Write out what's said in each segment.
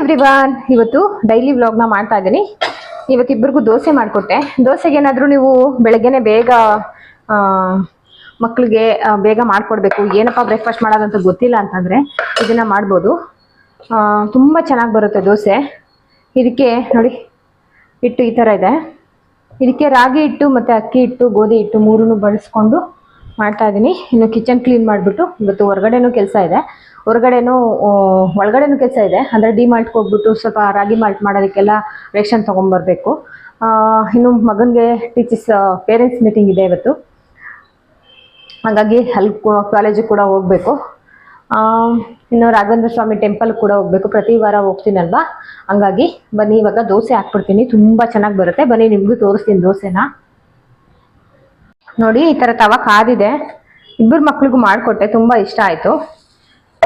Everyone ಇವತ್ತು daily ವ್ಲಾಗ್ನ ಮಾಡ್ತಾ ಇದ್ದೀನಿ. ಇವತ್ತಿಬ್ಬರಿಗೂ ದೋಸೆ ಮಾಡಿಕೊಟ್ಟೆ. ದೋಸೆಗೆ ಏನಾದರೂ ನೀವು ಬೆಳಗ್ಗೆನೆ ಬೇಗ ಮಕ್ಕಳಿಗೆ ಬೇಗ ಮಾಡಿಕೊಡ್ಬೇಕು. ಏನಪ್ಪ ಬ್ರೇಕ್ಫಾಸ್ಟ್ ಮಾಡೋದಂತ ಗೊತ್ತಿಲ್ಲ ಅಂತಂದರೆ ಇದನ್ನು ಮಾಡ್ಬೋದು. ತುಂಬ ಚೆನ್ನಾಗಿ ಬರುತ್ತೆ ದೋಸೆ. ಇದಕ್ಕೆ ನೋಡಿ, ಹಿಟ್ಟು ಈ ಥರ ಇದೆ. ಇದಕ್ಕೆ ರಾಗಿ ಹಿಟ್ಟು ಮತ್ತು ಅಕ್ಕಿ ಹಿಟ್ಟು, ಗೋಧಿ ಹಿಟ್ಟು ಮೂರನ್ನು ಬಳಸ್ಕೊಂಡು ಮಾಡ್ತಾ ಇದ್ದೀನಿ. ಇನ್ನು ಕಿಚನ್ ಕ್ಲೀನ್ ಮಾಡಿಬಿಟ್ಟು ಇವತ್ತು ಹೊರಗಡೆನೂ ಕೆಲಸ ಇದೆ. ಹೊರಗಡೆನೂ ಒಳಗಡೆನೂ ಕೆಲಸ ಇದೆ. ಅಂದರೆ ಡಿ ಮಾಲ್ಟ್ಗೆ ಹೋಗ್ಬಿಟ್ಟು ಸ್ವಲ್ಪ ರಾಗಿ ಮಾಲ್ಟ್ ಮಾಡೋದಕ್ಕೆಲ್ಲ ರೇಷನ್ ತೊಗೊಂಬರ್ಬೇಕು. ಇನ್ನು ಮಗನಿಗೆ ಟೀಚರ್ಸ್ ಪೇರೆಂಟ್ಸ್ ಮೀಟಿಂಗ್ ಇದೆ ಇವತ್ತು. ಹಾಗಾಗಿ ಅಲ್ಲಿ ಕಾಲೇಜಿಗೆ ಕೂಡ ಹೋಗಬೇಕು. ಇನ್ನು ರಾಘವೇಂದ್ರ ಸ್ವಾಮಿ ಟೆಂಪಲ್ ಕೂಡ ಹೋಗಬೇಕು. ಪ್ರತಿ ವಾರ ಹೋಗ್ತೀನಲ್ವಾ? ಹಂಗಾಗಿ ಬನ್ನಿ, ಇವಾಗ ದೋಸೆ ಹಾಕ್ಬಿಡ್ತೀನಿ. ತುಂಬ ಚೆನ್ನಾಗಿ ಬರುತ್ತೆ. ಬನ್ನಿ, ನಿಮಗೂ ತೋರಿಸ್ತೀನಿ ದೋಸೆನ. ನೋಡಿ, ಈ ಥರ ತವ ಕಾದಿದೆ. ಇಬ್ಬರು ಮಕ್ಳಿಗೂ ಮಾಡಿಕೊಟ್ಟೆ. ತುಂಬ ಇಷ್ಟ ಆಯಿತು.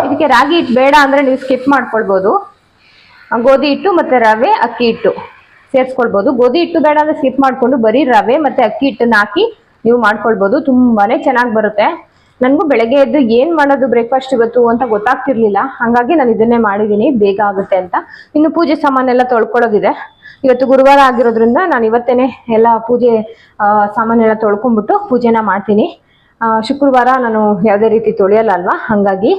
ಇದಕ್ಕೆ ರಾಗಿ ಹಿಟ್ಟು ಬೇಡ ಅಂದರೆ ನೀವು ಸ್ಕಿಪ್ ಮಾಡ್ಕೊಳ್ಬೋದು. ಗೋಧಿ ಹಿಟ್ಟು ಮತ್ತು ರವೆ, ಅಕ್ಕಿ ಹಿಟ್ಟು ಸೇರಿಸ್ಕೊಳ್ಬೋದು. ಗೋಧಿ ಹಿಟ್ಟು ಬೇಡ ಅಂದರೆ ಸ್ಕಿಪ್ ಮಾಡಿಕೊಂಡು ಬರೀ ರವೆ ಮತ್ತು ಅಕ್ಕಿ ಹಿಟ್ಟನ್ನ ಹಾಕಿ ನೀವು ಮಾಡ್ಕೊಳ್ಬೋದು. ತುಂಬಾ ಚೆನ್ನಾಗಿ ಬರುತ್ತೆ. ನನಗೂ ಬೆಳಗ್ಗೆ ಎದ್ದು ಏನು ಮಾಡೋದು ಬ್ರೇಕ್ಫಾಸ್ಟ್ ಇವತ್ತು ಅಂತ ಗೊತ್ತಾಗ್ತಿರ್ಲಿಲ್ಲ. ಹಾಗಾಗಿ ನಾನು ಇದನ್ನೇ ಮಾಡಿದ್ದೀನಿ ಬೇಗ ಆಗುತ್ತೆ ಅಂತ. ಇನ್ನು ಪೂಜೆ ಸಾಮಾನೆಲ್ಲ ತೊಳ್ಕೊಳ್ಳೋದಿದೆ. ಇವತ್ತು ಗುರುವಾರ ಆಗಿರೋದ್ರಿಂದ ನಾನು ಇವತ್ತೇನೆ ಎಲ್ಲ ಪೂಜೆ ಸಾಮಾನೆಲ್ಲ ತೊಳ್ಕೊಂಡ್ಬಿಟ್ಟು ಪೂಜೆನ ಮಾಡ್ತೀನಿ. ಶುಕ್ರವಾರ ನಾನು ಯಾವುದೇ ರೀತಿ ತೊಳೆಯಲ್ಲ ಅಲ್ವಾ? ಹಾಗಾಗಿ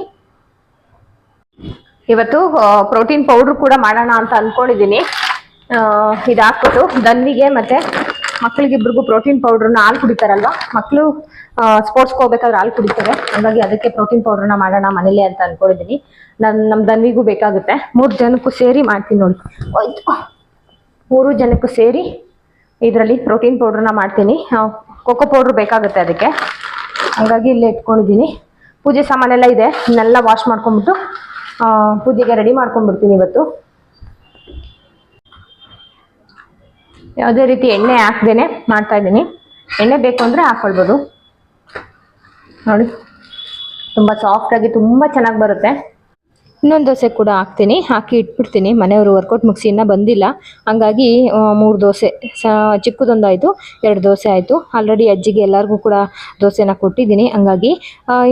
ಇವತ್ತು ಪ್ರೋಟೀನ್ ಪೌಡ್ರ್ ಕೂಡ ಮಾಡೋಣ ಅಂತ ಅನ್ಕೊಂಡಿದ್ದೀನಿ. ಇದು ಹಾಕ್ಬಿಟ್ಟು ದನ್ವಿಗೆ ಮತ್ತೆ ಮಕ್ಕಳಿಗಿಬ್ರಿಗೂ ಪ್ರೋಟೀನ್ ಪೌಡ್ರನ್ನ ಹಾಲು ಕುಡಿತಾರಲ್ವಾ? ಮಕ್ಕಳು ಸ್ಪೋರ್ಟ್ಸ್ಗೆ ಹೋಗ್ಬೇಕಾದ್ರೆ ಹಾಲು ಕುಡಿತಾರೆ. ಹಾಗಾಗಿ ಅದಕ್ಕೆ ಪ್ರೋಟೀನ್ ಪೌಡ್ರನ್ನ ಮಾಡೋಣ ಮನೇಲಿ ಅಂತ ಅನ್ಕೊಂಡಿದ್ದೀನಿ. ನನ್ನ ನಮ್ಮ ದನ್ವಿಗೂ ಬೇಕಾಗುತ್ತೆ. ಮೂರು ಜನಕ್ಕೂ ಸೇರಿ ಮಾಡ್ತೀನಿ ನೋಡಿ. ಆಯ್ತು ಮೂರು ಜನಕ್ಕೂ ಸೇರಿ ಇದರಲ್ಲಿ ಪ್ರೋಟೀನ್ ಪೌಡ್ರನ್ನ ಮಾಡ್ತೀನಿ. ಕೋಕೋ ಪೌಡ್ರ್ ಬೇಕಾಗುತ್ತೆ ಅದಕ್ಕೆ. ಹಾಗಾಗಿ ಇಲ್ಲೇ ಇಟ್ಕೊಂಡಿದ್ದೀನಿ. ಪೂಜೆ ಸಾಮಾನೆಲ್ಲ ಇದೆ. ಇನ್ನೆಲ್ಲ ವಾಶ್ ಮಾಡ್ಕೊಂಡ್ಬಿಟ್ಟು ಪೂಜೆಗೆ ರೆಡಿ ಮಾಡ್ಕೊಂಡ್ಬಿಡ್ತೀನಿ ಇವತ್ತು. ಯಾವುದೇ ರೀತಿ ಎಣ್ಣೆ ಹಾಕ್ದೇನೆ ಮಾಡ್ತಾ ಇದ್ದೀನಿ. ಎಣ್ಣೆ ಬೇಕು ಅಂದರೆ ಹಾಕ್ಕೊಳ್ಬೋದು ನೋಡಿ, ತುಂಬ ಸಾಫ್ಟಾಗಿ ತುಂಬ ಚೆನ್ನಾಗಿ ಬರುತ್ತೆ. ಇನ್ನೊಂದು ದೋಸೆ ಕೂಡ ಹಾಕ್ತೀನಿ, ಹಾಕಿ ಇಟ್ಬಿಡ್ತೀನಿ. ಮನೆಯವರು ವರ್ಕೌಟ್ ಮುಗಿಸಿ ಇನ್ನೂ ಬಂದಿಲ್ಲ. ಹಂಗಾಗಿ ಮೂರು ದೋಸೆ, ಸ, ಚಿಕ್ಕದೊಂದಾಯಿತು, ಎರಡು ದೋಸೆ ಆಯಿತು. ಆಲ್ರೆಡಿ ಅಜ್ಜಿಗೆ ಎಲ್ಲರಿಗೂ ಕೂಡ ದೋಸೆನ ಕೊಟ್ಟಿದ್ದೀನಿ. ಹಂಗಾಗಿ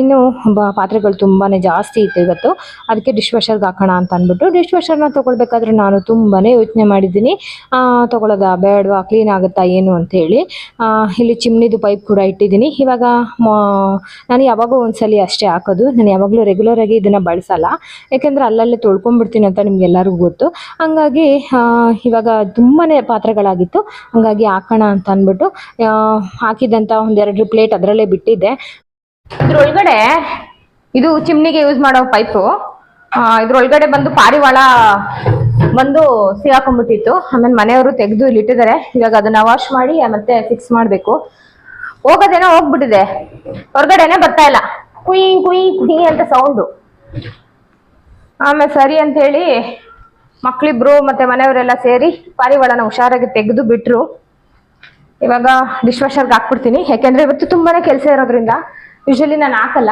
ಇನ್ನು ಬ, ಪಾತ್ರೆಗಳು ತುಂಬಾ ಜಾಸ್ತಿ ಇತ್ತು ಇವತ್ತು. ಅದಕ್ಕೆ ಡಿಶ್ ವಾಷರ್ಗೆ ಹಾಕೋಣ ಅಂತ ಅಂದ್ಬಿಟ್ಟು ಡಿಶ್ ವಾಷರ್ನ ತೊಗೊಳ್ಬೇಕಾದ್ರೆ ನಾನು ತುಂಬಾ ಯೋಚನೆ ಮಾಡಿದ್ದೀನಿ. ತೊಗೊಳೋದ ಬೇಡವಾ ಕ್ಲೀನ್ ಆಗುತ್ತಾ, ಏನು ಅಂತೇಳಿ ಇಲ್ಲಿ ಚಿಮ್ನಿದು ಪೈಪ್ ಕೂಡ ಇಟ್ಟಿದ್ದೀನಿ. ಇವಾಗ ನಾನು ಯಾವಾಗೋ ಒಂದ್ಸಲಿ ಅಷ್ಟೇ ಹಾಕೋದು. ನಾನು ಯಾವಾಗಲೂ ರೆಗ್ಯುಲರಾಗಿ ಇದನ್ನು ಬಳಸಲ್ಲ. ಯಾಕೆಂದರೆ ಅಲ್ಲಲ್ಲೇ ತೊಳ್ಕೊಂಡ್ಬಿಡ್ತೀನಿ ಅಂತ ನಿಮ್ಗೆಲ್ಲರಿಗೂ ಗೊತ್ತು. ಹಂಗಾಗಿ ಇವಾಗ ತುಂಬಾ ಪಾತ್ರೆಗಳಾಗಿತ್ತು. ಹಂಗಾಗಿ ಹಾಕೋಣ ಅಂತ ಅಂದ್ಬಿಟ್ಟು ಹಾಕಿದಂತ ಒಂದೆರಡು ಪ್ಲೇಟ್ ಅದರಲ್ಲೇ ಬಿಟ್ಟಿದ್ದೆ. ಇದ್ರೊಳಗಡೆ, ಇದು ಚಿಮ್ನಿಗೆ ಯೂಸ್ ಮಾಡೋ ಪೈಪು. ಇದ್ರೊಳಗಡೆ ಬಂದು ಪಾರಿವಾಳ ಬಂದು ಸಿಗಾಕೊಂಡ್ಬಿಟ್ಟಿತ್ತು. ಆಮೇಲೆ ಮನೆಯವರು ತೆಗೆದು ಇಲ್ಲಿ ಇಟ್ಟಿದ್ದಾರೆ ಇವಾಗ ಅದನ್ನ ವಾಶ್ ಮಾಡಿ, ಮತ್ತೆ ಫಿಕ್ಸ್ ಮಾಡಬೇಕು. ಹೋಗೋದೇನೋ ಹೋಗ್ಬಿಟ್ಟಿದೆ. ಹೊರಗಡೆನೆ ಬರ್ತಾ ಇಲ್ಲ. ಕುಯಿ ಕುಯಿ ಕುಯಿ ಅಂತ ಸೌಂಡು ಆಮೇಲೆ ಸರಿ ಅಂತ ಹೇಳಿ ಮಕ್ಳಿಬ್ರು ಮತ್ತೆ ಮನೆಯವರೆಲ್ಲ ಸೇರಿ ಪಾರಿವಾಳನ ಹುಷಾರಾಗಿ ತೆಗೆದು ಬಿಟ್ರು. ಇವಾಗ ಡಿಶ್ ವಾಷರ್ಗೆ ಹಾಕ್ಬಿಡ್ತೀನಿ. ಯಾಕೆಂದ್ರೆ ಇವತ್ತು ತುಂಬಾನೇ ಕೆಲಸ ಇರೋದ್ರಿಂದ ಯೂಶಲಿ ನಾನು ಹಾಕಲ್ಲ.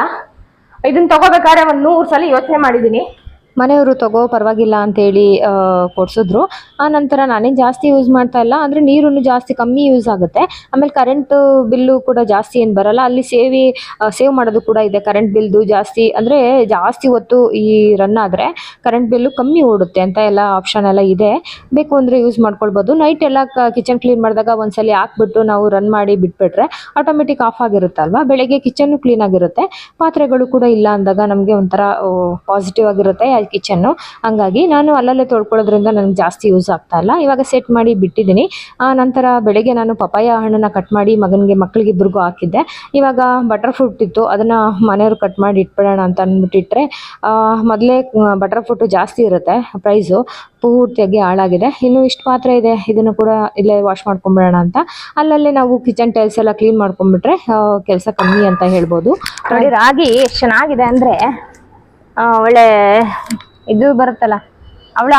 ಇದನ್ನ ತಗೋಬೇಕಾದ್ರೆ ಒಂದು ನೂರು ಸಲ ಯೋಚನೆ ಮಾಡಿದ್ದೀನಿ ಮನೆಯವರು ತಗೋ, ಪರವಾಗಿಲ್ಲ ಅಂತೇಳಿ ಕೊಡಿಸಿದ್ರು. ಆ ನಂತರ ನಾನೇನು ಜಾಸ್ತಿ ಯೂಸ್ ಮಾಡ್ತಾ ಇಲ್ಲ ಅಂದರೆ ನೀರು ಜಾಸ್ತಿ ಕಮ್ಮಿ ಯೂಸ್ ಆಗುತ್ತೆ. ಆಮೇಲೆ ಕರೆಂಟ್ ಬಿಲ್ಲು ಕೂಡ ಜಾಸ್ತಿ ಏನು ಬರಲ್ಲ. ಅಲ್ಲಿ ಸೇವಿ ಸೇವ್ ಮಾಡೋದು ಕೂಡ ಇದೆ ಕರೆಂಟ್ ಬಿಲ್ದು ಜಾಸ್ತಿ. ಅಂದರೆ ಜಾಸ್ತಿ ಹೊತ್ತು ಈ ರನ್ ಆದರೆ ಕರೆಂಟ್ ಬಿಲ್ಲು ಕಮ್ಮಿ ಓಡುತ್ತೆ ಅಂತ ಎಲ್ಲ ಆಪ್ಷನ್ ಎಲ್ಲ ಇದೆ. ಬೇಕು ಅಂದರೆ ಯೂಸ್ ಮಾಡ್ಕೊಳ್ಬೋದು. ನೈಟ್ ಎಲ್ಲ ಕಿಚನ್ ಕ್ಲೀನ್ ಮಾಡಿದಾಗ ಒಂದ್ಸಲಿ ಹಾಕ್ಬಿಟ್ಟು ನಾವು ರನ್ ಮಾಡಿ ಬಿಟ್ಬಿಟ್ರೆ ಆಟೋಮೆಟಿಕ್ ಆಫ್ ಆಗಿರುತ್ತಲ್ವಾ ಬೆಳಗ್ಗೆ ಕಿಚನ್ನು ಕ್ಲೀನ್ ಆಗಿರುತ್ತೆ. ಪಾತ್ರೆಗಳು ಕೂಡ ಇಲ್ಲ ಅಂದಾಗ ನಮಗೆ ಒಂಥರ ಪಾಸಿಟಿವ್ ಆಗಿರುತ್ತೆ. ಕಿಚನ್ನು ಹಂಗಾಗಿ ನಾನು ಅಲ್ಲಲ್ಲೇ ತೊಳ್ಕೊಳ್ಳೋದ್ರಿಂದ ನನಗೆ ಜಾಸ್ತಿ ಯೂಸ್ ಆಗ್ತಾ ಇಲ್ಲ. ಇವಾಗ ಸೆಟ್ ಮಾಡಿ ಬಿಟ್ಟಿದ್ದೀನಿ. ಆ, ನಂತರ ಬೆಳಗ್ಗೆ ನಾನು ಪಪಾಯ ಹಣ್ಣನ್ನ ಕಟ್ ಮಾಡಿ ಮಗನಿಗೆ ಮಕ್ಕಳಿಗೆ ಇಬ್ರಿಗೂ ಹಾಕಿದ್ದೆ. ಇವಾಗ ಬಟರ್ ಫ್ರೂಟ್ ಇತ್ತು. ಅದನ್ನು ಮನೆಯವರು ಕಟ್ ಮಾಡಿ ಇಟ್ಬಿಡೋಣ ಅಂತ ಅಂದ್ಬಿಟ್ಟಿಟ್ರೆ ಮೊದಲೇ ಬಟರ್ ಫ್ರೂಟು ಜಾಸ್ತಿ ಇರುತ್ತೆ ಪ್ರೈಸು ಪೂರ್ತಿಯಾಗಿ ಹಾಳಾಗಿದೆ. ಇನ್ನು ಇಷ್ಟು ಪಾತ್ರೆ ಇದೆ. ಇದನ್ನು ಕೂಡ ಇಲ್ಲೇ ವಾಶ್ ಮಾಡ್ಕೊಂಬಿಡೋಣ ಅಂತ. ಅಲ್ಲಲ್ಲೇ ನಾವು ಕಿಚನ್ ಟೈಲ್ಸ್ ಎಲ್ಲ ಕ್ಲೀನ್ ಮಾಡ್ಕೊಂಡ್ಬಿಟ್ರೆ ಕೆಲಸ ಕಮ್ಮಿ ಅಂತ ಹೇಳ್ಬೋದು. ರಾಗಿ ಎಷ್ಟು ಚೆನ್ನಾಗಿದೆ ಅಂದರೆ ಒಳ್ಳೆ ಇದು ಬರುತ್ತಲ್ಲ, ಅವಳ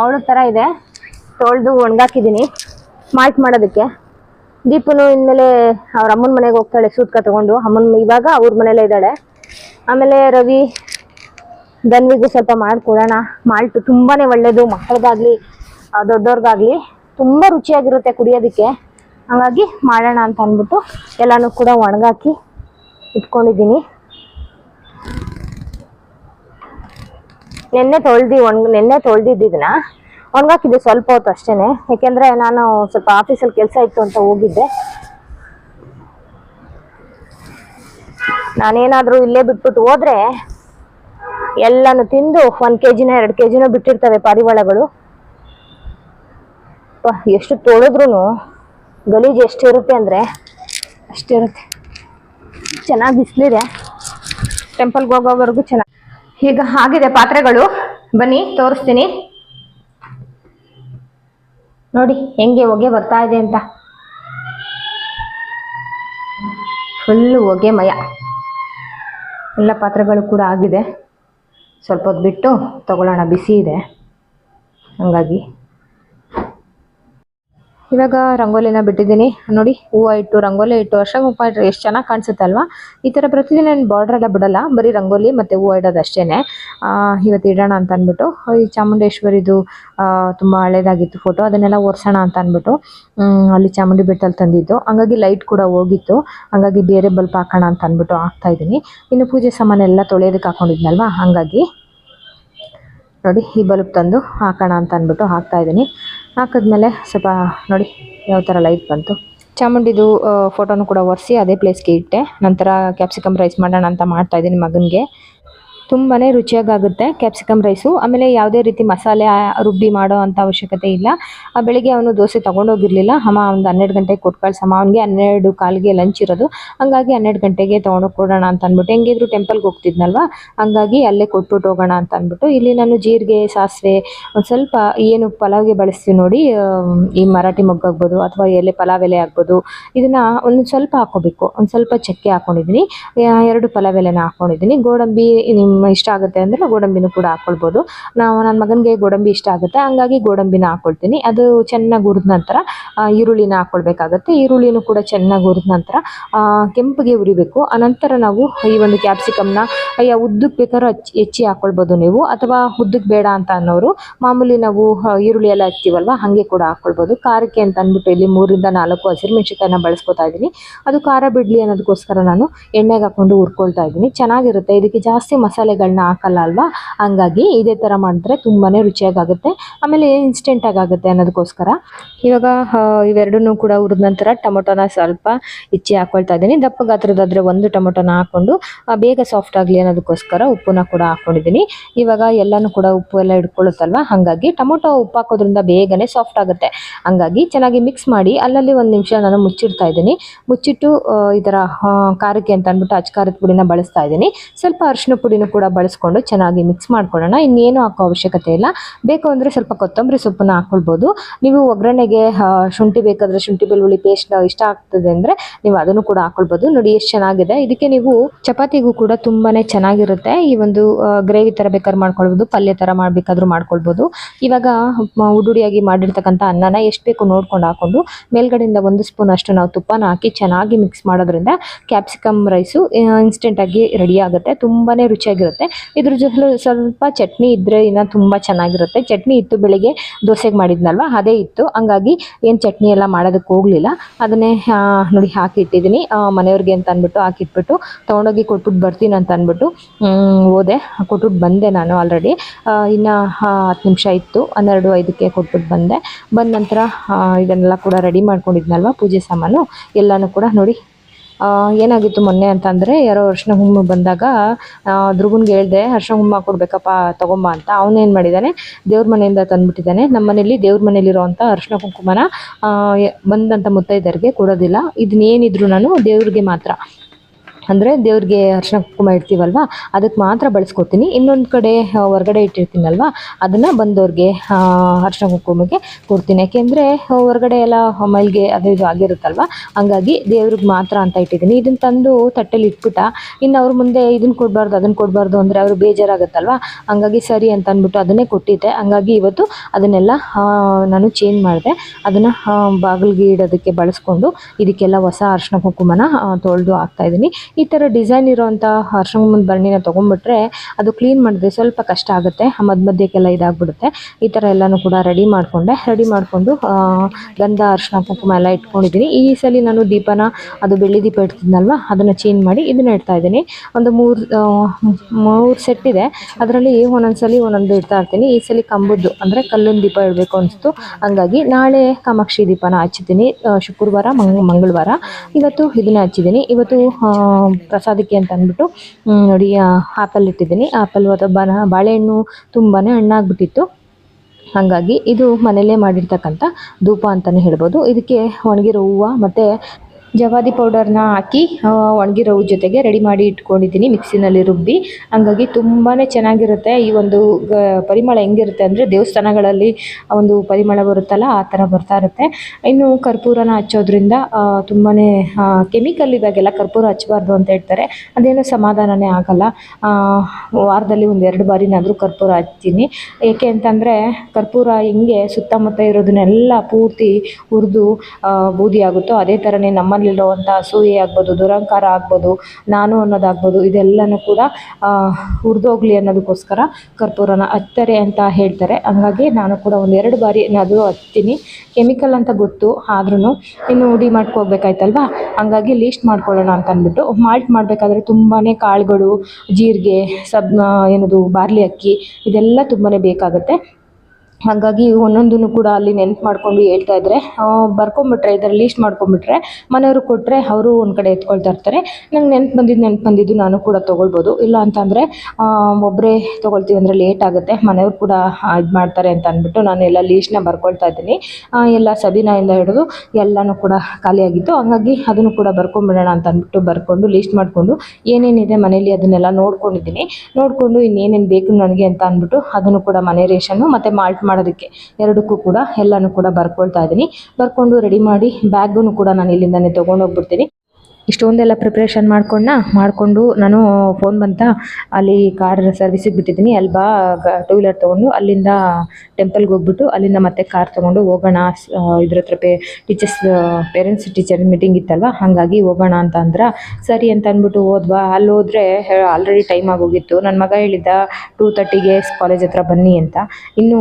ಅವಳ ಥರ ಇದೆ. ತೊಳೆದು ಒಣಗಾಕಿದ್ದೀನಿ ಮಾಲ್ಟ್ ಮಾಡೋದಕ್ಕೆ. ದೀಪನು ಇನ್ಮೇಲೆ ಅವ್ರ ಅಮ್ಮನ ಮನೆಗೆ ಹೋಗ್ತಾಳೆ, ಸೂತ್ಕ ತಗೊಂಡು. ಅಮ್ಮನ ಇವಾಗ ಅವ್ರ ಮನೇಲೇ ಇದ್ದಾಳೆ. ಆಮೇಲೆ ರವಿ, ದನ್ವಿಗೂ ಸ್ವಲ್ಪ ಮಾಡಿಕೊಡೋಣ ಮಾಲ್ಟ್ ತುಂಬಾ ಒಳ್ಳೆಯದು ಮಕ್ಕಳಿಗಾಗಲಿ ದೊಡ್ಡವ್ರಿಗಾಗಲಿ ತುಂಬ ರುಚಿಯಾಗಿರುತ್ತೆ ಕುಡಿಯೋದಕ್ಕೆ. ಹಾಗಾಗಿ ಮಾಡೋಣ ಅಂತ ಅಂದ್ಬಿಟ್ಟು ಎಲ್ಲನೂ ಕೂಡ ಒಣಗಾಕಿ ಇಟ್ಕೊಂಡಿದ್ದೀನಿ. ನೆನ್ನೆ ತೊಳ್ದಿ ಒಣ, ನೆನ್ನೆ ತೊಳ್ದಿದ್ದಿದ್ನ ಒಣಗಾಕಿದ್ದೆ ಸ್ವಲ್ಪ ಹೊತ್ತು ಅಷ್ಟೇನೆ. ಯಾಕೆಂದ್ರೆ ನಾನು ಸ್ವಲ್ಪ ಆಫೀಸಲ್ಲಿ ಕೆಲಸ ಇತ್ತು ಅಂತ ಹೋಗಿದ್ದೆ. ನಾನೇನಾದರೂ ಇಲ್ಲೇ ಬಿಟ್ಬಿಟ್ಟು ಹೋದ್ರೆ ಎಲ್ಲಾನು ತಿಂದು ಒಂದು ಕೆ ಜಿನ ಎರಡು ಕೆ ಜಿನೂ ಬಿಟ್ಟಿರ್ತವೆ ಪಾರಿವಾಳಗಳು. ಎಷ್ಟು ತೊಳೆದ್ರೂ ಗಲೀಜು ಎಷ್ಟಿರುತ್ತೆ ಅಂದ್ರೆ ಅಷ್ಟಿರುತ್ತೆ. ಚೆನ್ನಾಗಿ ಬಿಸಿಲಿದೆ. ಟೆಂಪಲ್ಗೆ ಹೋಗೋವರೆಗೂ ಚೆನ್ನಾಗಿ ಈಗ ಆಗಿದೆ ಪಾತ್ರೆಗಳು? ಬನ್ನಿ, ತೋರಿಸ್ತೀನಿ. ನೋಡಿ, ಹೆಂಗೆ ಹೊಗೆ ಬರ್ತಾ ಇದೆ ಅಂತ. ಫುಲ್ಲು ಹೊಗೆಮಯ ಎಲ್ಲ ಪಾತ್ರೆಗಳು ಕೂಡ ಆಗಿದೆ. ಸ್ವಲ್ಪ ಬಿಟ್ಟು ತಗೊಳ್ಳೋಣ, ಬಿಸಿ ಇದೆ. ಹಂಗಾಗಿ. ಇವಾಗ ರಂಗೋಲಿನ ಬಿಟ್ಟಿದ್ದೀನಿ. ನೋಡಿ, ಹೂವು ಇಟ್ಟು, ರಂಗೋಲಿ ಇಟ್ಟು ಮುಪ್ಪ ಇಟ್ಟರೆ ಎಷ್ಟು ಚೆನ್ನಾಗಿ ಕಾಣಿಸುತ್ತೆ ಅಲ್ವಾ ಈ ಥರ ಪ್ರತಿದಿನ ನಾನು ಬಾರ್ಡ್ರ್ ಎಲ್ಲ ಬಿಡಲ್ಲ, ಬರೀ ರಂಗೋಲಿ ಮತ್ತು ಹೂವು ಇಡೋದು ಅಷ್ಟೇ ಇವತ್ತು ಇಡೋಣ ಅಂತ ಅಂದ್ಬಿಟ್ಟು, ಈ ಚಾಮುಂಡೇಶ್ವರಿದು ತುಂಬ ಹಳೇದಾಗಿತ್ತು ಫೋಟೋ ಅದನ್ನೆಲ್ಲ ಒರೆಸೋಣ ಅಂತ ಅಂದ್ಬಿಟ್ಟು ಅಲ್ಲಿ ಚಾಮುಂಡಿ ಬೆಟ್ಟಲ್ಲಿ ತಂದಿದ್ದು. ಹಂಗಾಗಿ ಲೈಟ್ ಕೂಡ ಹೋಗಿತ್ತು. ಹಂಗಾಗಿ ಬೇರೆ ಬಲ್ಪ್ ಹಾಕೋಣ ಅಂತ ಅಂದ್ಬಿಟ್ಟು ಹಾಕ್ತಾ ಇದ್ದೀನಿ. ಇನ್ನು ಪೂಜೆ ಸಾಮಾನೆಲ್ಲ ತೊಳೆಯೋದಕ್ಕೆ ಹಾಕೊಂಡಿದ್ನಲ್ವಾ? ಹಾಗಾಗಿ, ನೋಡಿ, ಈ ಬಲ್ಬ್ ತಂದು ಹಾಕೋಣ ಅಂತ ಅಂದ್ಬಿಟ್ಟು ಹಾಕ್ತಾ ಇದ್ದೀನಿ. ಹಾಕಿದ್ಮೇಲೆ ಸ್ವಲ್ಪ ನೋಡಿ ಯಾವ ಥರ ಲೈಟ್ ಬಂತು. ಚಾಮುಂಡಿದು ಫೋಟೋನು ಕೂಡ ಒರೆಸಿ ಅದೇ ಪ್ಲೇಸ್ಗೆ ಇಟ್ಟೆ. ನಂತರ ಕ್ಯಾಪ್ಸಿಕಮ್ ರೈಸ್ ಮಾಡೋಣ ಅಂತ ಮಾಡ್ತಾಯಿದ್ದೀನಿ ಮಗನಿಗೆ. ತುಂಬಾ ರುಚಿಯಾಗುತ್ತೆ ಕ್ಯಾಪ್ಸಿಕಮ್ ರೈಸು ಆಮೇಲೆ ಯಾವುದೇ ರೀತಿ ಮಸಾಲೆ ರುಬ್ಬಿ ಮಾಡೋ ಅಂಥ ಅವಶ್ಯಕತೆ ಇಲ್ಲ. ಬೆಳಿಗ್ಗೆ ಅವನು ದೋಸೆ ತೊಗೊಂಡೋಗಿರಲಿಲ್ಲ ಅಮ್ಮ ಒಂದು ಹನ್ನೆರಡು ಗಂಟೆಗೆ ಕೊಟ್ಟು ಕಳ್ಸಮ್ಮ ಅವನಿಗೆ ಹನ್ನೆರಡು ಕಾಲಿಗೆ ಲಂಚ್ ಇರೋದು. ಹಂಗಾಗಿ ಹನ್ನೆರಡು ಗಂಟೆಗೆ ತೊಗೊಂಡೋಗಿ ಕೊಡೋಣ ಅಂತ ಅಂದ್ಬಿಟ್ಟು ಹೆಂಗಿದ್ರು ಟೆಂಪಲ್ಗೆ ಹೋಗ್ತಿದ್ನಲ್ವ? ಹಂಗಾಗಿ ಅಲ್ಲೇ ಕೊಟ್ಬಿಟ್ಟು ಹೋಗೋಣ ಅಂತ ಅಂದ್ಬಿಟ್ಟು ಇಲ್ಲಿ ನಾನು ಜೀರಿಗೆ, ಸಾಸಿವೆ, ಒಂದು ಸ್ವಲ್ಪ ಏನು ಪಲಾವ್ಗೆ ಬಳಸ್ತೀವಿ ನೋಡಿ ಈ ಮರಾಠಿ ಮೊಗ್ಗಾಗ್ಬೋದು ಅಥವಾ ಎಲೆ ಪಲಾವ್ ಎಲೆ ಆಗ್ಬೋದು. ಇದನ್ನು ಒಂದು ಸ್ವಲ್ಪ ಹಾಕೋಬೇಕು ಒಂದು ಸ್ವಲ್ಪ ಚಕ್ಕೆ ಹಾಕೊಂಡಿದ್ದೀನಿ. ಎರಡು ಪಲಾವ್ ಎಲೆನ ಹಾಕೊಂಡಿದ್ದೀನಿ. ಗೋಡಂಬಿ ನಿಮ್ಮ ಇಷ್ಟ ಆಗುತ್ತೆ ಅಂದರೆ ಗೋಡಂಬಿನೂ ಕೂಡ ಹಾಕ್ಕೊಳ್ಬೋದು ನಾವು ನನ್ನ ಮಗನಿಗೆ ಗೋಡಂಬಿ ಇಷ್ಟ ಆಗುತ್ತೆ, ಹಂಗಾಗಿ ಗೋಡಂಬಿನ ಹಾಕೊಳ್ತೀನಿ. ಅದು ಚೆನ್ನಾಗಿ ಹುರಿದ ನಂತರ ಈರುಳ್ಳಿನ ಹಾಕೊಳ್ಬೇಕಾಗತ್ತೆ. ಈರುಳ್ಳಿನೂ ಕೂಡ ಚೆನ್ನಾಗಿ ಹುರಿದ ನಂತರ ಕೆಂಪಿಗೆ ಹುರಿಬೇಕು. ಅನಂತರ ನಾವು ಈ ಒಂದು ಕ್ಯಾಪ್ಸಿಕಮ್ನ ಅಯ್ಯ ಉದ್ದಕ್ಕೆ ಬೇಕಾದ್ರೂ ಹಚ್ಚಿ, ಹೆಚ್ಚಿ ಹಾಕೊಳ್ಬೋದು ನೀವು. ಅಥವಾ ಉದ್ದಕ್ಕೆ ಬೇಡ ಅಂತ ಅನ್ನೋರು, ಮಾಮೂಲಿ ನಾವು ಈರುಳ್ಳಿ ಎಲ್ಲ ಹಚ್ತೀವಲ್ವ, ಹಾಗೆ ಕೂಡ ಹಾಕೊಳ್ಬೋದು. ಖಾರಕ್ಕೆ ಅಂತ ಅಂದ್ಬಿಟ್ಟು ಇಲ್ಲಿ ಮೂರಿಂದ ನಾಲ್ಕು ಹಸಿರುಮೆಣಸಿಕಾಯನ್ನ ಬಳಸ್ಕೊತಾ ಇದ್ದೀನಿ ಅದು ಖಾರ ಬಿಡಲಿ ಅನ್ನೋದಕ್ಕೋಸ್ಕರ ನಾನು ಎಣ್ಣೆಗೆ ಹಾಕೊಂಡು ಹುರ್ಕೊಳ್ತಾ ಇದ್ದೀನಿ ಚೆನ್ನಾಗಿರುತ್ತೆ. ಇದಕ್ಕೆ ಜಾಸ್ತಿ ಮಸಾಲೆಗಳನ್ನ ಹಾಕಲ್ಲ ಅಲ್ವಾ? ಹಂಗಾಗಿ ಇದೇ ಥರ ಮಾಡಿದ್ರೆ ತುಂಬಾ ರುಚಿಯಾಗುತ್ತೆ ಆಮೇಲೆ ಇನ್ಸ್ಟೆಂಟಾಗಿ ಆಗುತ್ತೆ ಅನ್ನೋದಕ್ಕೋಸ್ಕರ? ಇವಾಗ ಇವೆರಡೂ ಕೂಡ ಹುರಿದ ನಂತರ ಟೊಮೊಟೊನ ಸ್ವಲ್ಪ ಹೆಚ್ಚಿ ಹಾಕೊಳ್ತಾ ಇದ್ದೀನಿ. ದಪ್ಪ ಗಾತ್ರದಾದರೆ ಒಂದು ಟೊಮೊಟೊನ ಹಾಕೊಂಡು ಬೇಗ ಸಾಫ್ಟ್ ಆಗಲಿ ಅನ್ನೋದಕ್ಕೋಸ್ಕರ ಉಪ್ಪನ್ನ ಕೂಡ ಹಾಕ್ಕೊಂಡಿದ್ದೀನಿ ಇವಾಗ ಎಲ್ಲನೂ ಕೂಡ ಉಪ್ಪು ಎಲ್ಲ ಹಿಡ್ಕೊಳ್ಳುತ್ತಲ್ವ? ಹಾಗಾಗಿ ಟೊಮೊಟೊ ಉಪ್ಪು ಹಾಕೋದ್ರಿಂದ ಬೇಗನೆ ಸಾಫ್ಟ್ ಆಗುತ್ತೆ. ಹಂಗಾಗಿ ಚೆನ್ನಾಗಿ ಮಿಕ್ಸ್ ಮಾಡಿ ಅಲ್ಲಲ್ಲಿ ಒಂದು ನಿಮಿಷ ನಾನು ಮುಚ್ಚಿಡ್ತಾ ಇದ್ದೀನಿ. ಮುಚ್ಚಿಟ್ಟು ಈ ಥರ ಖಾರಕ್ಕೆ ಅಂತ ಅಂದ್ಬಿಟ್ಟು ಅಚ್ಚ ಖಾರದ ಪುಡಿನ ಬಳಸ್ತಾ ಇದ್ದೀನಿ. ಸ್ವಲ್ಪ ಅರಿಶಿನ ಪುಡಿನೂ ಕೂಡ ಬಳಸ್ಕೊಂಡು ಚೆನ್ನಾಗಿ ಮಿಕ್ಸ್ ಮಾಡ್ಕೊಳ್ಳೋಣ. ಇನ್ನೇನು ಹಾಕೋ ಅವಶ್ಯಕತೆ ಇಲ್ಲ. ಬೇಕು ಅಂದರೆ ಸ್ವಲ್ಪ ಕೊತ್ತಂಬರಿ ಸೊಪ್ಪನ್ನ ಹಾಕ್ಕೊಳ್ಬೋದು ನೀವು ಒಗ್ಗರಣೆಗೆ ಶುಂಠಿ ಬೇಕಾದರೆ ಶುಂಠಿ, ಬೆಳ್ಳುಳ್ಳಿ ಪೇಸ್ಟ್ ಇಷ್ಟ ಆಗ್ತದೆ ಅಂದರೆ ನೀವು ಅದನ್ನು ಕೂಡ ಹಾಕ್ಕೊಳ್ಬೋದು ನೋಡಿ ಎಷ್ಟು ಚೆನ್ನಾಗಿದೆ. ಇದಕ್ಕೆ ನೀವು ಚಪಾತಿಗೂ ಕೂಡ ತುಂಬಾ ಚೆನ್ನಾಗಿರುತ್ತೆ. ಈ ಒಂದು ಗ್ರೇವಿ ಥರ ಬೇಕಾದ್ರೆ ಮಾಡ್ಕೊಳ್ಬೋದು, ಪಲ್ಯ ಥರ ಮಾಡಬೇಕಾದ್ರೂ ಮಾಡ್ಕೊಳ್ಬೋದು. ಇವಾಗ ಉಡುಡಿಯಾಗಿ ಮಾಡಿರ್ತಕ್ಕಂಥ ಅನ್ನನ ಎಷ್ಟು ಬೇಕು ನೋಡ್ಕೊಂಡು ಹಾಕೊಂಡು ಮೇಲ್ಗಡೆಯಿಂದ ಒಂದು ಸ್ಪೂನ್ ಅಷ್ಟು ನಾವು ತುಪ್ಪನ ಹಾಕಿ ಚೆನ್ನಾಗಿ ಮಿಕ್ಸ್ ಮಾಡೋದ್ರಿಂದ ಕ್ಯಾಪ್ಸಿಕಮ್ ರೈಸು ಇನ್ಸ್ಟೆಂಟಾಗಿ ರೆಡಿ ಆಗುತ್ತೆ. ತುಂಬಾ ರುಚಿಯಾಗಿರುತ್ತೆ ಇದ್ರ ಜೊತೆ ಸ್ವಲ್ಪ ಚಟ್ನಿ ಇದ್ರೆ ಇನ್ನ ತುಂಬ ಚೆನ್ನಾಗಿರುತ್ತೆ. ಚಟ್ನಿ ಇತ್ತು ಬೆಳಿಗ್ಗೆ ದೋಸೆಗೆ ಮಾಡಿದ್ನಲ್ವ? ಅದೇ ಇತ್ತು. ಹಂಗಾಗಿ ಏನು ಚಟ್ನಿ ಎಲ್ಲ ಮಾಡೋದಕ್ಕೆ ಹೋಗಲಿಲ್ಲ. ಅದನ್ನೇ ನೋಡಿ ಹಾಕಿಟ್ಟಿದ್ದೀನಿ ಮನೆಯವ್ರಿಗೆ ಅಂತ ಅಂದ್ಬಿಟ್ಟು ಹಾಕಿಟ್ಬಿಟ್ಟು ತೊಗೊಂಡೋಗಿ ಕೊಟ್ಬಿಟ್ಟು ಬರ್ತೀನಿ ಅಂತ ಅಂದ್ಬಿಟ್ಟು ಹೋದೆ. ಕೊಟ್ಬಿಟ್ಟು ಬಂದೆ ನಾನು ಆಲ್ರೆಡಿ ಇನ್ನು ಹತ್ತು ನಿಮಿಷ ಇತ್ತು. ಹನ್ನೆರಡು, ಐದಕ್ಕೆ ಕೊಟ್ಬಿಟ್ಟು ಬಂದೆ. ಬಂದ ನಂತರ ಇದನ್ನೆಲ್ಲ ಕೂಡ ರೆಡಿ ಮಾಡ್ಕೊಂಡಿದ್ನಲ್ವ? ಪೂಜೆ ಸಾಮಾನು ಎಲ್ಲನೂ ಕೂಡ ನೋಡಿ ಏನಾಗಿತ್ತು ಮೊನ್ನೆ ಅಂತಂದರೆ ಯಾರೋ ಅರ್ಶಿನ ಹುಮ್ಮ ಬಂದಾಗ ದುರ್ಗುನ್ಗೆ ಹೇಳಿದೆ, ಅರ್ಶಿನ ಹುಮ್ಮ ಕೊಡ್ಬೇಕಪ್ಪ ತಗೊಂಬ ಅಂತ. ಅವನೇನು ಮಾಡಿದ್ದಾನೆ ದೇವ್ರ ಮನೆಯಿಂದ ತಂದ್ಬಿಟ್ಟಿದ್ದಾನೆ. ನಮ್ಮ ಮನೇಲಿ ದೇವ್ರ ಮನೇಲಿರುವಂಥ ಅರ್ಶಿನ ಕುಂಕುಮನ ಬಂದಂಥ ಮುತ್ತೈದರಿಗೆ ಕೊಡೋದಿಲ್ಲ. ಇದನ್ನೇನಿದ್ರು ನಾನು ದೇವ್ರಿಗೆ ಮಾತ್ರ. ಅಂದರೆ ದೇವ್ರಿಗೆ ಅರ್ಶಿನ ಕುಂಕುಮ ಇಡ್ತೀವಲ್ವ? ಅದಕ್ಕೆ ಮಾತ್ರ ಬಳಸ್ಕೊತೀನಿ ಇನ್ನೊಂದು ಕಡೆ ಹೊರಗಡೆ ಇಟ್ಟಿರ್ತೀನಲ್ವ? ಅದನ್ನು ಬಂದವ್ರಿಗೆ ಅರ್ಶಿನ ಕುಂಕುಮಕ್ಕೆ ಕೊಡ್ತೀನಿ. ಯಾಕೆಂದರೆ, ಹೊರಗಡೆ ಎಲ್ಲ ಮೈಲ್ಗೆ ಅದು ಇದು ಆಗಿರುತ್ತಲ್ವ? ಹಂಗಾಗಿ ದೇವ್ರಿಗೆ ಮಾತ್ರ ಅಂತ ಇಟ್ಟಿದ್ದೀನಿ. ಇದನ್ನು ತಂದು ತಟ್ಟೆಲಿ ಇಟ್ಬಿಟ್ಟ, ಇನ್ನು ಅವ್ರ ಮುಂದೆ ಇದನ್ನು ಕೊಡಬಾರ್ದು ಅದನ್ನು ಕೊಡಬಾರ್ದು ಅಂದರೆ ಅವರು ಬೇಜಾರಾಗುತ್ತಲ್ವ? ಹಂಗಾಗಿ ಸರಿ ಅಂತ ಅಂದ್ಬಿಟ್ಟು ಅದನ್ನೇ ಕೊಟ್ಟಿದ್ದೆ. ಹಂಗಾಗಿ ಇವತ್ತು ಅದನ್ನೆಲ್ಲ ನಾನು ಚೇಂಜ್ ಮಾಡಿದೆ. ಅದನ್ನು ಬಾಗಿಲಿಗೆ ಇಡೋದಕ್ಕೆ ಬಳಸ್ಕೊಂಡು ಇದಕ್ಕೆಲ್ಲ ಹೊಸ ಅರ್ಶಿನ ಕುಂಕುಮನ ತೊಳೆದು ಹಾಕ್ತಾ ಇದ್ದೀನಿ. ಈ ಥರ ಡಿಸೈನ್ ಇರೋವಂಥ ಅರ್ಶಿನ ಬರಣಿನ ತೊಗೊಂಡ್ಬಿಟ್ರೆ ಅದು ಕ್ಲೀನ್ ಮಾಡಿದ್ರೆ ಸ್ವಲ್ಪ ಕಷ್ಟ ಆಗುತ್ತೆ. ಮಧ್ಯ ಮಧ್ಯಕ್ಕೆಲ್ಲ ಇದಾಗ್ಬಿಡುತ್ತೆ. ಈ ಥರ ಎಲ್ಲನೂ ಕೂಡ ರೆಡಿ ಮಾಡಿಕೊಂಡೆ. ರೆಡಿ ಮಾಡಿಕೊಂಡು ಗಂಧ ಅರ್ಶಿನ ಕುಂಕುಮ ಎಲ್ಲ ಇಟ್ಕೊಂಡಿದ್ದೀನಿ. ಈ ಸಲ ನಾನು ದೀಪನ, ಅದು ಬೆಳ್ಳಿ ದೀಪ ಇಡ್ತಿದ್ನಲ್ವ, ಅದನ್ನು ಚೇಂಜ್ ಮಾಡಿ ಇದನ್ನ ಇಡ್ತಾ ಇದ್ದೀನಿ. ಒಂದು ಮೂರು ಮೂರು ಸೆಟ್ ಇದೆ. ಅದರಲ್ಲಿ ಒಂದೊಂದ್ಸಲಿ ಒಂದೊಂದು ಇಡ್ತಾ ಇರ್ತೀನಿ. ಈ ಸಲ ಕಂಬದ್ದು, ಅಂದರೆ ಕಲ್ಲಿನ ದೀಪ ಇಡಬೇಕು ಅನಿಸ್ತು. ಹಂಗಾಗಿ ನಾಳೆ ಕಾಮಾಕ್ಷಿ ದೀಪನ ಹಚ್ಚಿದ್ದೀನಿ. ಶುಕ್ರವಾರ, ಮಂಗ್, ಮಂಗಳವಾರ. ಇವತ್ತು ಇದನ್ನ ಹಚ್ಚಿದ್ದೀನಿ. ಇವತ್ತು ಪ್ರಸಾದಕ್ಕೆ ಅಂತ ಅಂದ್ಬಿಟ್ಟು ನೋಡಿ ಆಪಲ್ ಇಟ್ಟಿದ್ದೀನಿ. ಆಪಲ್ ಅಥವಾ ಬನ, ಬಾಳೆಹಣ್ಣು ತುಂಬಾ ಹಣ್ಣಾಗ್ಬಿಟ್ಟಿತ್ತು. ಹಾಗಾಗಿ ಇದು ಮನೆಯಲ್ಲೇ ಮಾಡಿರ್ತಕ್ಕಂಥ ಧೂಪ ಅಂತಲೇ ಹೇಳ್ಬೋದು. ಇದಕ್ಕೆ ಒಣಗಿರೋ ಹೂವು ಮತ್ತು ಜವಾದಿ ಪೌಡರ್ನ ಹಾಕಿ ಒಣಗಿರೋವು ಒಣಗಿರೋ ಜೊತೆಗೆ ರೆಡಿ ಮಾಡಿ ಇಟ್ಕೊಂಡಿದ್ದೀನಿ ಮಿಕ್ಸಿನಲ್ಲಿ ರುಬ್ಬಿ. ಹಂಗಾಗಿ ತುಂಬಾ ಚೆನ್ನಾಗಿರುತ್ತೆ. ಈ ಒಂದು ಗ ಪರಿಮಳ ಹೆಂಗಿರುತ್ತೆ ಅಂದರೆ ದೇವಸ್ಥಾನಗಳಲ್ಲಿ ಒಂದು ಪರಿಮಳ ಬರುತ್ತಲ್ಲ, ಆ ಥರ ಬರ್ತಾ ಇರುತ್ತೆ. ಇನ್ನು ಕರ್ಪೂರನ ಹಚ್ಚೋದ್ರಿಂದ ತುಂಬಾ ಕೆಮಿಕಲ್ ಇವಾಗೆಲ್ಲ ಕರ್ಪೂರ ಹಚ್ಚಬಾರ್ದು ಅಂತ ಹೇಳ್ತಾರೆ. ಅದೇನೋ ಸಮಾಧಾನನೇ ಆಗಲ್ಲ. ವಾರದಲ್ಲಿ ಒಂದು ಎರಡು ಬಾರಿನಾದರೂ ಕರ್ಪೂರ ಹಚ್ತೀನಿ ಏಕೆ ಅಂತಂದರೆ ಕರ್ಪೂರ ಹೆಂಗೆ ಸುತ್ತಮುತ್ತ ಇರೋದನ್ನೆಲ್ಲ ಪೂರ್ತಿ ಹುರಿದು ಬೂದಿ ಆಗುತ್ತೋ ಅದೇ ಥರನೇ ನಮ್ಮಲ್ಲಿರುವಂಥ ಅಸೂಯೆ ಆಗ್ಬೋದು, ದುರಂಕಾರ ಆಗ್ಬೋದು, ನಾನು ಅನ್ನೋದಾಗ್ಬೋದು, ಇದೆಲ್ಲನೂ ಕೂಡ ಹುರಿದೋಗ್ಲಿ ಅನ್ನೋದಕ್ಕೋಸ್ಕರ ಕರ್ಪೂರನ ಹತ್ತರೆ ಅಂತ ಹೇಳ್ತಾರೆ. ಹಂಗಾಗಿ ನಾನು ಕೂಡ ಒಂದೆರಡು ಬಾರಿ ಅದು ಹತ್ತೀನಿ. ಕೆಮಿಕಲ್ ಅಂತ ಗೊತ್ತು ಆದ್ರೂ ಇನ್ನು ಹುಡಿ ಮಾಡ್ಕೋಬೇಕಾಯ್ತಲ್ವಾ ಹಂಗಾಗಿ ಲೀಸ್ಟ್ ಮಾಡ್ಕೊಳ್ಳೋಣ ಅಂತ ಅಂದ್ಬಿಟ್ಟು, ಮಾಲ್ಟ್ ಮಾಡಬೇಕಾದ್ರೆ ತುಂಬಾ ಕಾಳುಗಳು, ಜೀರಿಗೆ, ಸಬ್ ಏನದು, ಬಾರ್ಲಿ ಅಕ್ಕಿ, ಇದೆಲ್ಲ ತುಂಬಾ ಬೇಕಾಗುತ್ತೆ. ಹಾಗಾಗಿ ಒಂದೊಂದನ್ನು ಕೂಡ ಅಲ್ಲಿ ನೆನ್ಪು ಮಾಡ್ಕೊಂಡು ಹೇಳ್ತಾ ಇದ್ರೆ ಬರ್ಕೊಂಬಿಟ್ರೆ ಇದರ ಲೀಸ್ಟ್ ಮಾಡ್ಕೊಂಬಿಟ್ರೆ, ಮನೆಯವರು ಕೊಟ್ಟರೆ ಅವರು ಒಂದು ಕಡೆ ಎತ್ಕೊಳ್ತಾ ಇರ್ತಾರೆ. ನಂಗೆ ನೆನ್ಪು ಬಂದಿದ್ದು ನೆನ್ಪು ಬಂದಿದ್ದು ನಾನು ಕೂಡ ತೊಗೊಳ್ಬೋದು. ಇಲ್ಲ ಅಂತಂದರೆ ಒಬ್ಬರೇ ತೊಗೊಳ್ತೀವಿ ಅಂದರೆ ಲೇಟ್ ಆಗುತ್ತೆ. ಮನೆಯವ್ರು ಕೂಡ ಇದು ಮಾಡ್ತಾರೆ ಅಂತ ಅಂದ್ಬಿಟ್ಟು ನಾನು ಎಲ್ಲ ಲೀಸ್ಟ್ನ ಬರ್ಕೊಳ್ತಾ ಇದ್ದೀನಿ. ಎಲ್ಲ ಸಬೀನಾಯಿಂದ ಹಿಡಿದು ಎಲ್ಲನೂ ಕೂಡ ಖಾಲಿಯಾಗಿತ್ತು ಹಾಗಾಗಿ ಅದನ್ನು ಕೂಡ ಬರ್ಕೊಂಬಿಡೋಣ ಅಂತ ಅಂದ್ಬಿಟ್ಟು ಬರ್ಕೊಂಡು ಲೀಸ್ಟ್ ಮಾಡಿಕೊಂಡು ಏನೇನಿದೆ ಮನೇಲಿ ಅದನ್ನೆಲ್ಲ ನೋಡ್ಕೊಂಡಿದ್ದೀನಿ. ನೋಡಿಕೊಂಡು ಇನ್ನೇನೇನು ಬೇಕು ನನಗೆ ಅಂತ ಅಂದ್ಬಿಟ್ಟು ಅದನ್ನು ಕೂಡ ಮನೆ ರೇಷನ್ನು ಮತ್ತು ಮಾಲ್ಟ್ ಮಾಡೋದಕ್ಕೆ. ಎರಡಕ್ಕೂ ಕೂಡ ಎಲ್ಲನೂ ಕೂಡ ಬರ್ಕೊಳ್ತಾ ಇದ್ದೀನಿ. ಬರ್ಕೊಂಡು ರೆಡಿ ಮಾಡಿ ಬ್ಯಾಗನ್ನು ಕೂಡ ನಾನು ಇಲ್ಲಿಂದನೇ ತೊಗೊಂಡೋಗ್ಬಿಡ್ತೀನಿ. ಇಷ್ಟೊಂದೆಲ್ಲ ಪ್ರಿಪ್ರೇಷನ್ ಮಾಡ್ಕೊಂಡ ಮಾಡಿಕೊಂಡು ನಾನು ಫೋನ್ ಬಂತ, ಅಲ್ಲಿ ಕಾರ್ ಸರ್ವಿಸಿಗೆ ಬಿಟ್ಟಿದ್ದೀನಿ. ಅಲ್ಲಿ ಬಾ ಟೂ ವೀಲರ್ ತೊಗೊಂಡು ಅಲ್ಲಿಂದ ಟೆಂಪಲ್ಗೆ ಹೋಗ್ಬಿಟ್ಟು ಅಲ್ಲಿಂದ ಮತ್ತೆ ಕಾರ್ ತೊಗೊಂಡು ಹೋಗೋಣ. ಇದ್ರ ಹತ್ರ pay teachers parents teacher meeting ಇತ್ತಲ್ವ? ಹಾಗಾಗಿ ಹೋಗೋಣ ಅಂತ ಅಂದ್ರೆ, ಸರಿ ಅಂತ ಅಂದ್ಬಿಟ್ಟು ಹೋದ್ವಾ. ಅಲ್ಲಿ ಹೋದ್ರೆ ಆಲ್ರೆಡಿ ಟೈಮ್ ಆಗೋಗಿತ್ತು. ನನ್ನ ಮಗ ಹೇಳಿದ್ದ ಟೂ ತರ್ಟಿಗೆ ಕಾಲೇಜ್ ಹತ್ರ ಬನ್ನಿ ಅಂತ. ಇನ್ನೂ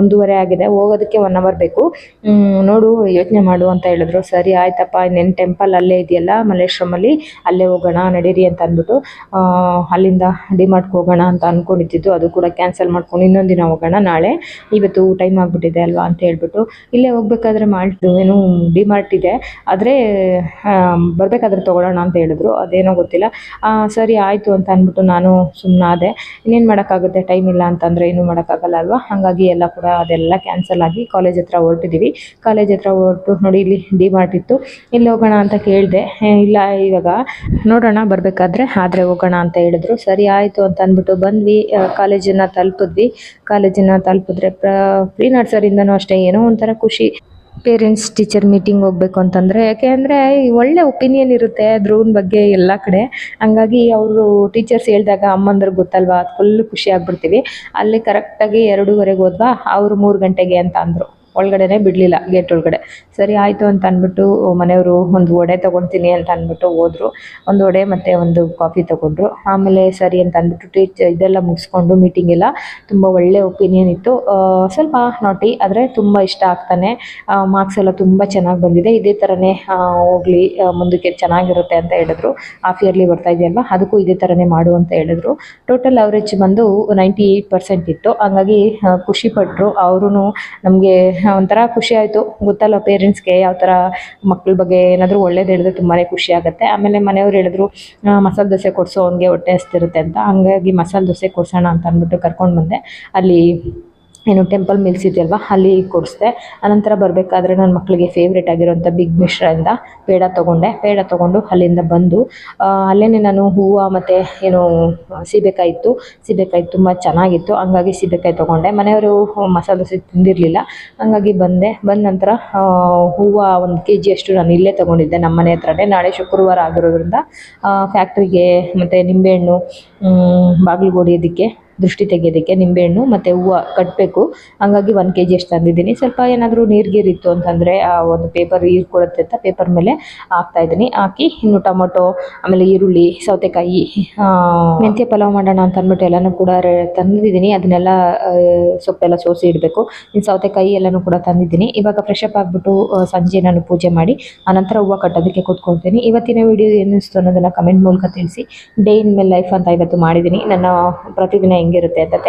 ಒಂದೂವರೆ ಆಗಿದೆ. ಹೋಗೋದಕ್ಕೆ ಒನ್ ಅವರ್ ಬೇಕು. ನೋಡು, ಯೋಚನೆ ಮಾಡು ಅಂತ ಹೇಳಿದ್ರು. ಸರಿ, ಆಯ್ತಪ್ಪ, ಇನ್ನೇನು ಟೆಂಪಲ್ ಅಲ್ಲೇ ಇದೆಯಲ್ಲ? ಮಲ್ಲೇಶ್ವರಮಲ್ಲಿ ಅಲ್ಲೇ ಹೋಗೋಣ, ನಡೀರಿ ಅಂತ ಅಂದ್ಬಿಟ್ಟು ಅಲ್ಲಿಂದ ಡಿಮಾರ್ಟ್ಗೆ ಹೋಗೋಣ ಅಂತ ಅಂದ್ಕೊಂಡಿದ್ದು ಅದು ಕೂಡ ಕ್ಯಾನ್ಸಲ್ ಮಾಡ್ಕೊಂಡು ಇನ್ನೊಂದು ದಿನ ಹೋಗೋಣ ನಾಳೆ. ಇವತ್ತು ಟೈಮ್ ಆಗಿಬಿಟ್ಟಿದೆ ಅಲ್ವಾ ಅಂತ ಹೇಳ್ಬಿಟ್ಟು, ಇಲ್ಲೇ ಹೋಗ್ಬೇಕಾದ್ರೆ ಮಾಡ್ತು ಏನು ಡಿಮಾರ್ಟ್ ಇದೆ. ಆದರೆ ಬರಬೇಕಾದ್ರೆ ತೊಗೊಳ್ಳೋಣ ಅಂತ ಹೇಳಿದ್ರು. ಅದೇನೋ ಗೊತ್ತಿಲ್ಲ. ಸರಿ ಆಯಿತು ಅಂತ ಅಂದ್ಬಿಟ್ಟು ನಾನು ಸುಮ್ಮನಾದೆ ಇನ್ನೇನು ಮಾಡೋಕ್ಕಾಗುತ್ತೆ? ಟೈಮ್ ಇಲ್ಲ ಅಂತಂದರೆ ಏನು ಮಾಡೋಕ್ಕಾಗಲ್ಲ ಅಲ್ವಾ? ಹಾಗಾಗಿ ಎಲ್ಲ ಕೂಡ ಅದೆಲ್ಲ ಕ್ಯಾನ್ಸಲ್ ಆಗಿ ಕಾಲೇಜ್ ಹತ್ರ ಹೊರಟಿದ್ದೀವಿ ಕಾಲೇಜ್ ಹತ್ರ ಹೊರಟು ನೋಡಿ, ಇಲ್ಲಿ ಡಿ ಮಾರ್ಟ್ ಇತ್ತು. ಇಲ್ಲಿ ಹೋಗೋಣ ಅಂತ ಕೇಳಿದೆ. ಇಲ್ಲ, ಇವಾಗ ನೋಡೋಣ, ಬರಬೇಕಾದ್ರೆ ಆದರೆ ಹೋಗೋಣ ಅಂತ ಹೇಳಿದ್ರು. ಸರಿ, ಆಯಿತು ಅಂತ ಅಂದ್ಬಿಟ್ಟು ಬಂದ್ವಿ. ಕಾಲೇಜನ್ನು ತಲುಪಿದ್ವಿ. ಕಾಲೇಜನ್ನು ತಲುಪಿದ್ರೆ ಪ್ರ ನರ್ಸರಿಂದನೂ ಅಷ್ಟೇ ಏನೋ ಒಂಥರ ಖುಷಿ. ಪೇರೆಂಟ್ಸ್, ಟೀಚರ್ ಮೀಟಿಂಗ್ ಹೋಗ್ಬೇಕು ಅಂತಂದರೆ, ಯಾಕೆ ಅಂದರೆ ಒಳ್ಳೆ ಒಪಿನಿಯನ್ ಇರುತ್ತೆ ಧ್ರುವನ ಬಗ್ಗೆ ಎಲ್ಲ ಕಡೆ. ಹಂಗಾಗಿ ಅವರು ಟೀಚರ್ಸ್ ಹೇಳಿದಾಗ ಅಮ್ಮಂದ್ರಿಗೆ ಗೊತ್ತಲ್ವಾ ಫುಲ್ ಖುಷಿ ಆಗ್ಬಿಡ್ತೀವಿ. ಅಲ್ಲಿ ಕರೆಕ್ಟಾಗಿ ಎರಡೂವರೆಗೆ ಹೋದ್ವಾ, ಅವರು ಮೂರು ಗಂಟೆಗೆ ಅಂತ ಅಂದರು. ಒಳಗಡೆನೆ ಬಿಡಲಿಲ್ಲ ಗೇಟ್ ಒಳಗಡೆ. ಸರಿ, ಆಯಿತು ಅಂತ ಅಂದ್ಬಿಟ್ಟು ಮನೆಯವರು ಒಂದು ವಡೆ ತೊಗೊಳ್ತೀನಿ ಅಂತ ಅಂದ್ಬಿಟ್ಟು ಹೋದರು. ಒಂದು ವಡೆ ಮತ್ತು ಒಂದು ಕಾಫಿ ತೊಗೊಂಡ್ರು. ಆಮೇಲೆ ಸರಿ ಅಂತ ಅಂದ್ಬಿಟ್ಟು ಟೀಚ್ ಇದೆಲ್ಲ ಮುಗಿಸ್ಕೊಂಡು ಮೀಟಿಂಗ್ ಎಲ್ಲ ತುಂಬ ಒಳ್ಳೆ ಒಪಿನಿಯನ್ ಇತ್ತು. ಸ್ವಲ್ಪ ನಾಟಿ ಆದರೆ ತುಂಬ ಇಷ್ಟ ಆಗ್ತಾನೆ. ಮಾರ್ಕ್ಸ್ ಎಲ್ಲ ತುಂಬ ಚೆನ್ನಾಗಿ ಬಂದಿದೆ. ಇದೇ ಥರನೇ ಹೋಗಲಿ ಮುಂದಕ್ಕೆ ಚೆನ್ನಾಗಿರುತ್ತೆ ಅಂತ ಹೇಳಿದ್ರು. ಹಾಫ್ ಇಯರ್ಲಿ ಬರ್ತಾ ಇದೆಯಲ್ವ? ಅದಕ್ಕೂ ಇದೇ ಥರನೇ ಮಾಡು ಅಂತ ಹೇಳಿದ್ರು. ಟೋಟಲ್ ಅವರೇಜ್ ಬಂದು ನೈಂಟಿ ಏಯ್ಟ್ ಪರ್ಸೆಂಟ್ ಇತ್ತು. ಹಂಗಾಗಿ ಖುಷಿಪಟ್ಟರು ಖುಷಿ ಅವರು ನಮಗೆ ಒಂಥರ ಖುಷಿ ಆಯಿತು. ಗೊತ್ತಲ್ಲ ಪೇರೆಂಟ್ಸ್ಗೆ ಯಾವ ಥರ ಮಕ್ಳ ಬಗ್ಗೆ ಏನಾದರೂ ಒಳ್ಳೇದು ಹೇಳಿದ್ರೆ ತುಂಬಾ ಖುಷಿ ಆಗುತ್ತೆ. ಆಮೇಲೆ ಮನೆಯವ್ರು ಹೇಳಿದ್ರು ಮಸಾಲೆ ದೋಸೆ ಕೊಡಿಸೋ, ಅವ್ನಿಗೆ ಹೊಟ್ಟೆ ಹಸ್ತಿರುತ್ತೆ ಅಂತ. ಹಂಗಾಗಿ ಮಸಾಲೆ ದೋಸೆ ಕೊಡ್ಸೋಣ ಅಂತ ಅಂದ್ಬಿಟ್ಟು ಕರ್ಕೊಂಡು ಬಂದೆ. ಅಲ್ಲಿ ಏನು ಟೆಂಪಲ್ ಮಿಲ್ಸ್ ಇದೆಯಲ್ವಾ? ಅಲ್ಲಿ ಕೊಡಿಸ್ದೆ. ಅನಂತರ ಬರಬೇಕಾದ್ರೆ ನನ್ನ ಮಕ್ಕಳಿಗೆ ಫೇವ್ರೇಟ್ ಆಗಿರೋಂಥ ಬಿಗ್ ಮಿಶ್ರಿಂದ ಪೇಡ ತೊಗೊಂಡೆ. ಪೇಡ ತೊಗೊಂಡು ಅಲ್ಲಿಂದ ಬಂದು ಅಲ್ಲೇ ನಾನು ಹೂವು ಮತ್ತು ಏನು ಸೀಬೆಕಾಯಿ ಇತ್ತು. ಸೀಬೆಕಾಯಿ ತುಂಬ ಚೆನ್ನಾಗಿತ್ತು. ಹಂಗಾಗಿ ಸೀಬೆಕಾಯಿ ತೊಗೊಂಡೆ. ಮನೆಯವರು ಮಸಾಲೆ ದೋಸೆ ತಿಂದಿರಲಿಲ್ಲ. ಹಂಗಾಗಿ ಬಂದೆ. ಬಂದ ನಂತರ ಹೂವು ಒಂದು ಕೆ ಜಿಯಷ್ಟು ನಾನು ಇಲ್ಲೇ ತೊಗೊಂಡಿದ್ದೆ ನಮ್ಮ ಮನೆ ಹತ್ರನೇ. ನಾಳೆ ಶುಕ್ರವಾರ ಆಗಿರೋದ್ರಿಂದ ಫ್ಯಾಕ್ಟ್ರಿಗೆ ಮತ್ತು ನಿಂಬೆಹಣ್ಣು ಬಾಗಿಲು ಹೊಡಿಯೋದಕ್ಕೆ ದೃಷ್ಟಿ ತೆಗೆಯೋದಕ್ಕೆ ನಿಂಬೆಹಣ್ಣು ಮತ್ತು ಹೂವು ಕಟ್ಟಬೇಕು ಹಂಗಾಗಿ ಒಂದು ಕೆ ಜಿ ಅಷ್ಟು ತಂದಿದ್ದೀನಿ. ಸ್ವಲ್ಪ ಏನಾದರೂ ನೀರು ಗೀರಿತ್ತು ಇತ್ತು ಅಂತಂದರೆ, ಆ, ಒಂದು ಪೇಪರ್ ಹೀರ್ಕೊಡುತ್ತೆ ಅಂತ ಪೇಪರ್ ಮೇಲೆ ಹಾಕ್ತಾ ಇದ್ದೀನಿ. ಹಾಕಿ ಇನ್ನು ಟೊಮೊಟೊ, ಆಮೇಲೆ ಈರುಳ್ಳಿ, ಸೌತೆಕಾಯಿ ಮೆಂತ್ಯ ಪಲಾವ್ ಮಾಡೋಣ ಅಂತ ಅಂದ್ಬಿಟ್ಟು ಎಲ್ಲನೂ ಕೂಡ ತಂದಿದ್ದೀನಿ. ಅದನ್ನೆಲ್ಲ ಸೊಪ್ಪೆಲ್ಲ ಸೋಸಿ ಇಡಬೇಕು. ಇನ್ನು ಸೌತೆಕಾಯಿ ಎಲ್ಲನೂ ಕೂಡ ತಂದಿದ್ದೀನಿ. ಇವಾಗ ಫ್ರೆಶ್ ಅಪ್ ಆಗಿಬಿಟ್ಟು ಸಂಜೆ ನಾನು ಪೂಜೆ ಮಾಡಿ ಆನಂತರ ಹೂವು ಕಟ್ಟೋದಕ್ಕೆ ಕೂತ್ಕೊಳ್ತೀನಿ. ಇವತ್ತಿನ ವಿಡಿಯೋ ಏನಿಸ್ತು ಅನ್ನೋದನ್ನು ಕಮೆಂಟ್ ಮೂಲಕ ತಿಳಿಸಿ. ಡೇ ಇನ್ ಮೇಲೆ ಲೈಫ್ ಅಂತ ಇವತ್ತು ಮಾಡಿದ್ದೀನಿ. ನನ್ನ ಪ್ರತಿದಿನ ಹೆಂಗಿರುತ್ತೆ ಅಂತ. ಥ್ಯಾಂಕ್